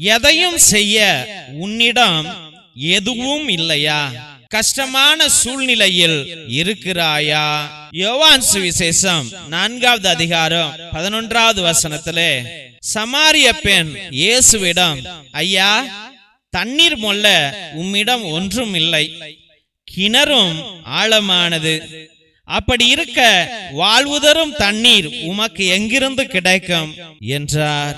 எதையும் செய்ய உன்னிடம் எதுவும் இல்லையா? கஷ்டமான சூழ்நிலையில் இருக்கிறாயா? யோவான் சுவிசேஷம் நான்காவது அதிகாரம் பதினொன்றாவது வசனத்திலே சமாரிய பெண் இயேசுவிடம் ஐயா தண்ணீர் மொல்ல உம்மிடம் ஒன்றும் இல்லை. கிணறும் ஆழமானது. அப்படி இருக்க வாழ்வுதரும் தண்ணீர் உமக்கு எங்கிருந்து கிடைக்கும்? என்றார்.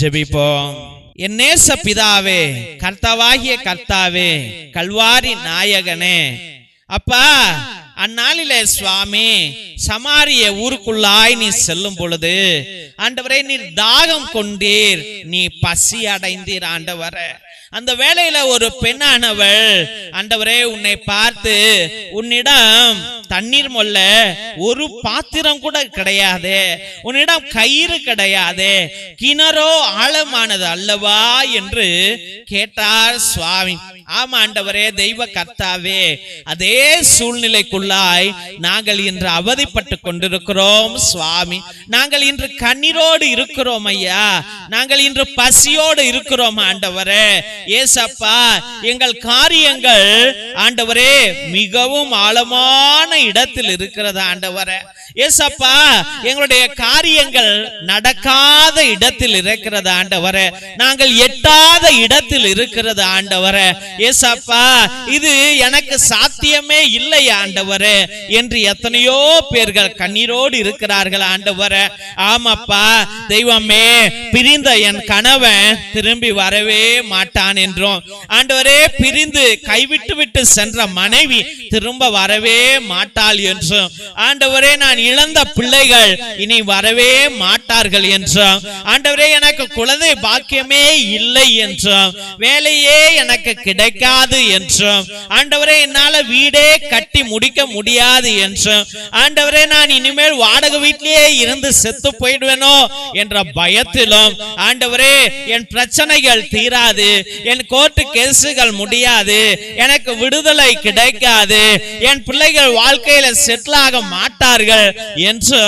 ஜெபிப்போம். என் நேச பிதாவே கர்த்தாவாகிய கர்த்தாவே கல்வாரி நாயகனே. அப்பா அந்நாளிலே சுவாமி சமாரிய ஊருக்குள்ளாய் நீ செல்லும் பொழுது ஆண்டவரே நீர் தாகம் கொண்டீர். நீ பசி அடைந்தீர் ஆண்டவரே. அந்த வேளையில ஒரு பெண்ணானவள் ஆண்டவரே உன்னை பார்த்து உன்னிடம் தண்ணீர் மொல்ல ஒரு பாத்திரம் கூட கிடையாது. உன்னிடம் கயிறு கிடையாது. கிணறோ ஆழமானது அல்லவா என்று கேட்டார் சுவாமி. ஆமா ஆண்டவரே தெய்வ கர்த்தாவே அதே சூழ்நிலைக்குள்ளாய் நாங்கள் இன்று அவதிப்பட்டு கொண்டிருக்கிறோம் சுவாமி. நாங்கள் இன்று கண்ணீரோடு இருக்கிறோம் ஐயா. நாங்கள் இன்று பசியோடு இருக்கிறோம் ஆண்டவரே. ஏசப்பா எங்கள் காரியங்கள் ஆண்டவரே மிகவும் ஆழமான இடத்தில் இருக்கிறது ஆண்டவரே? ஏசப்பா எங்களுடைய காரியங்கள் நடக்காத இடத்தில் இருக்கிறது ஆண்டவர. நாங்கள் எட்டாத இடத்தில் இருக்கிறது ஆண்டவர. ஏசப்பா இது எனக்கு சாத்தியமே இல்லை ஆண்டவர என்று எத்தனையோ பேர்கள் கண்ணீரோடு இருக்கிறார்கள் ஆண்டவர. ஆமாப்பா தெய்வமே பிரிந்த என் கணவன் திரும்பி வரவே மாட்டான் என்றும். ஆண்டவரே பிரிந்து கைவிட்டு விட்டு சென்ற மனைவி திரும்ப வரவே மாட்டாள் என்றும். ஆண்டவரே நான் இழந்த பிள்ளைகள் இனி வரவே மாட்டார்கள் என்றும் ஆண்டவரே எனக்கு குழந்தை பாக்கியமே இல்லை என்றும் வேலையே எனக்கு கிடைக்காது என்றும் ஆண்டவரே என்னால வீடே கட்டி முடிக்க முடியாது என்றும் ஆண்டவரே நான் இனிமேல் வாடகை வீட்டிலேயே இருந்து செத்து போயிடுவேனோ என்ற பயத்திலும் ஆண்டவரே என் பிரச்சனைகள் தீராது என் கோர்ட்டு கேசுகள் முடியாது எனக்கு விடுதலை கிடைக்காது என் பிள்ளைகள் வாழ்க்கையில செட்டில் ஆக மாட்டார்கள் என்று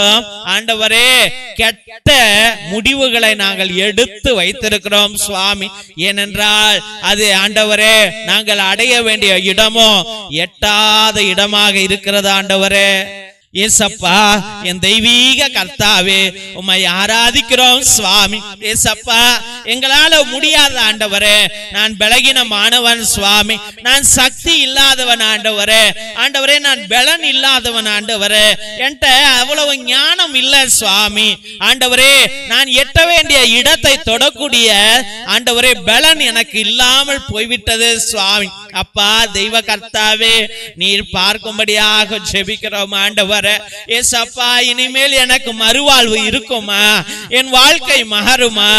ஆண்டவரே கெட்ட முடிவுகளை நாங்கள் எடுத்து வைத்திருக்கிறோம் சுவாமி. ஏனென்றால் அது ஆண்டவரே நாங்கள் அடைய வேண்டிய இடமோ எட்டாத இடமாக இருக்கிறது ஆண்டவரே. ஏசப்பா என் தெய்வீக கர்த்தாவே உம்மை ஆராதிக்கிறோம் சுவாமி. ஏசப்பா எங்களால முடியாத ஆண்டவரே நான் பலகீனமானவன் சுவாமி. நான் சக்தி இல்லாதவன் ஆண்டவரே. ஆண்டவரே நான் பலன் இல்லாதவன் ஆண்டவரே. என்கிட்ட அவ்வளவு ஞானம் இல்ல சுவாமி. ஆண்டவரே நான் எட்ட வேண்டிய இடத்தை தொடக்கூடிய ஆண்டவரே பலன் எனக்கு இல்லாமல் போய்விட்டது சுவாமி. அப்பா தெய்வ கர்த்தாவே நீர் பார்க்கும்படியாக ஜெபிக்கிறோம் ஆண்டவர. எஸ் அப்பா இனிமேல் எனக்கு மறுவாழ்வு இருக்குமா? என் வாழ்க்கை மகருமா?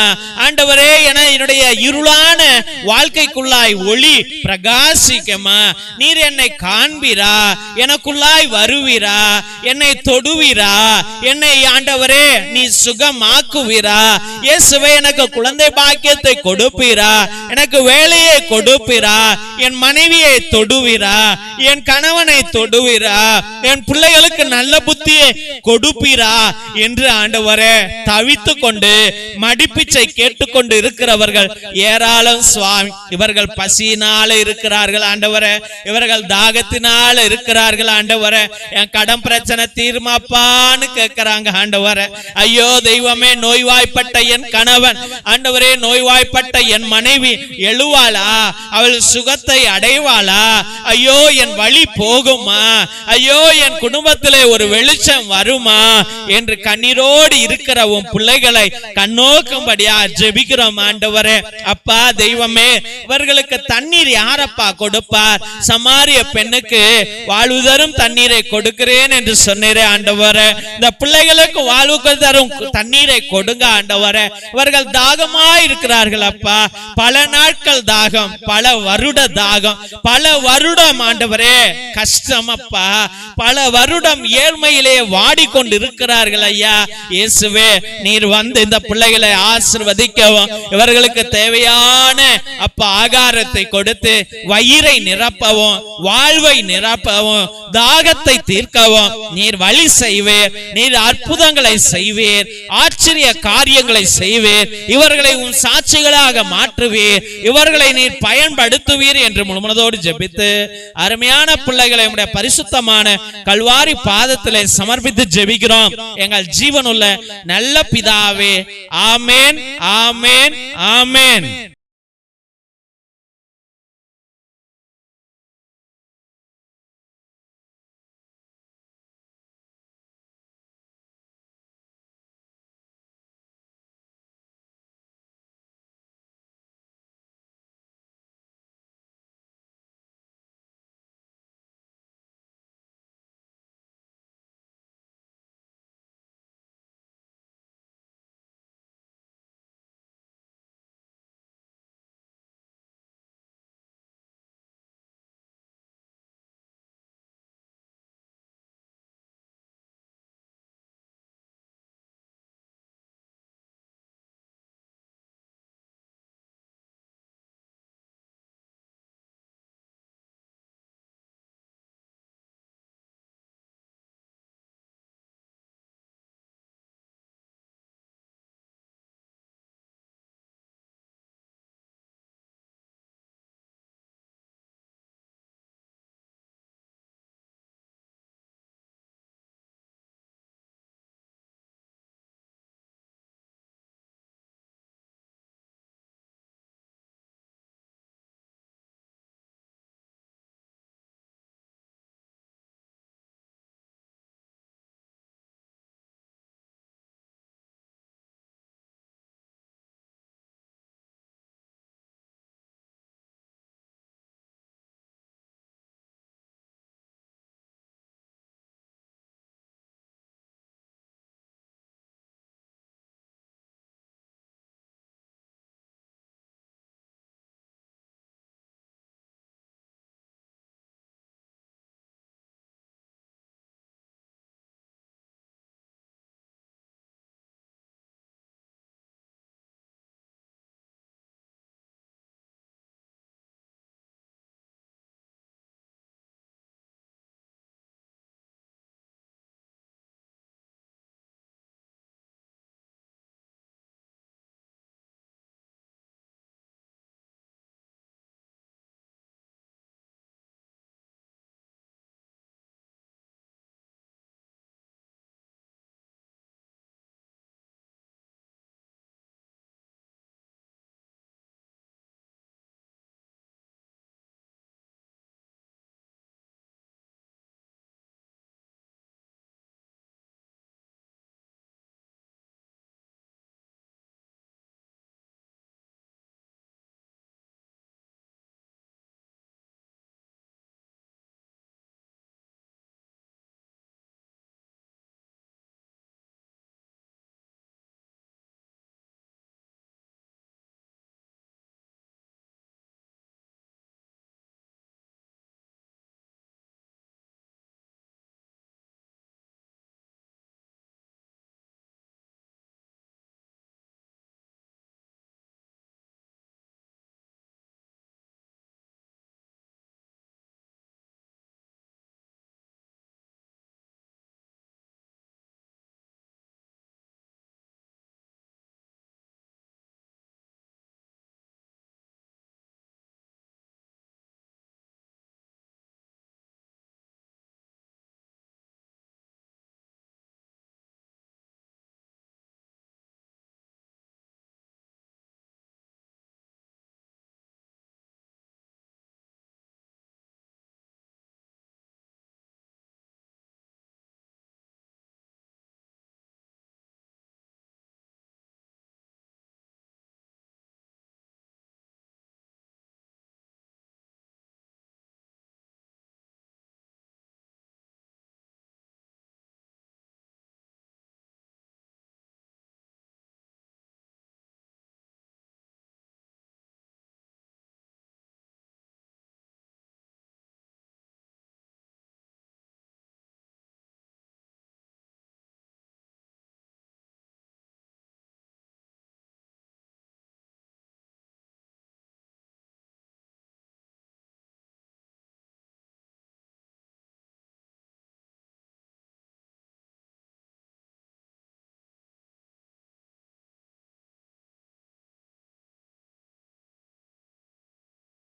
ஆண்டவரே என என்னுடைய இருளான வாழ்க்கைக்குள்ளாய் ஒளி பிரகாசிக்கமா? நீர் என்னை காண்பீரா? எனக்குள்ளாய் வருவீரா? என்னை தொடுவீரா? என்னை ஆண்டவரே நீ சுகமாக்குவீரா? இயேசுவே எனக்கு குழந்தை பாக்கியத்தை கொடுப்பீரா? எனக்கு வேலையை கொடுப்பீரா? என் மனைவியை தொடுவீரா? என் கணவனை தொடுவீரா? என் பிள்ளைகளுக்கு நல்ல புத்தியை கொடுப்பீரா? என்று ஆண்டவரே தவித்து கொண்டு மடிப்பிச்சை கேட்டுக்கொண்டு இருக்கிறவர்கள் ஏராளம் சுவாமி. இவர்கள் பசியினால இருக்கிறார்கள் ஆண்டவரே. இவர்கள் தாகத்தினால இருக்கிறார்கள் ஆண்டவரே. என் கடன் பிரச்சனை தீர்மாப்பான்னு கேட்கிறாங்க ஆண்டவரே. ஐயோ தெய்வமே நோய்வாய்ப்பட்ட என் கணவன். ஆண்டவரே நோய்வாய்ப்பட்ட என் மனைவி எழுவாளா? அவள் சுகத்தை அடைவாளா? ஐயோ என் வழி போகுமா? ஐயோ என் குடும்பத்தில் ஒரு வெளிச்சம் வருமா? என்று கண்ணீரோடு இருக்கிற உன் பிள்ளைகளை கண்ணோக்கும்படியா ஜெபிக்கிறோம் ஆண்டவரே. அப்பா தெய்வமே இவர்களுக்கு தண்ணீர் யாரப்பா கொடுப்பார் சமாரிய பெண்ணுக்கு வாழ்வு தரும் தண்ணீரை கொடுக்கிறேன் என்று சொன்னீரே ஆண்டவரே. இந்த பிள்ளைகளுக்கு வாழ்வுக்கு தரும் தண்ணீரை கொடுங்க ஆண்டவரே. இவர்கள் தாகமா இருக்கிறார்கள் அப்பா. பல நாட்கள் தாகம் பல வருட தாகம். தாகம் பல வருடம் ஆண்டவரே கஷ்டமப்பா. பல வருடம் ஏழ்மையிலே வாடிக்கொண்டு இருக்கிறார்கள் ஐயா. இயேசுவே நீர் வந்து இந்த பிள்ளைகளை ஆசிர்வதிக்கவும். இவர்களுக்கு தேவையான அப்ப ஆகாரத்தை கொடுத்து வயிறை நிரப்பவும் வாழ்வை நிரப்பவும் தாகத்தை தீர்க்கவும். நீர் வழி செய்வீர் நீர் அற்புதங்களை செய்வீர் ஆச்சரிய காரியங்களை செய்வீர். இவர்களை உன் சாட்சிகளாக மாற்றுவீர். இவர்களை நீர் பயன்படுத்துவீர் என்று முழுமனதோடு ஜெபித்து அருமையான பிள்ளைகளை உடைய பரிசுத்தமான கல்வாரி பாதத்திலே சமர்ப்பித்து ஜெபிக்கிறோம். எங்கள் ஜீவனுள்ள நல்ல பிதாவே ஆமேன் ஆமேன் ஆமேன்.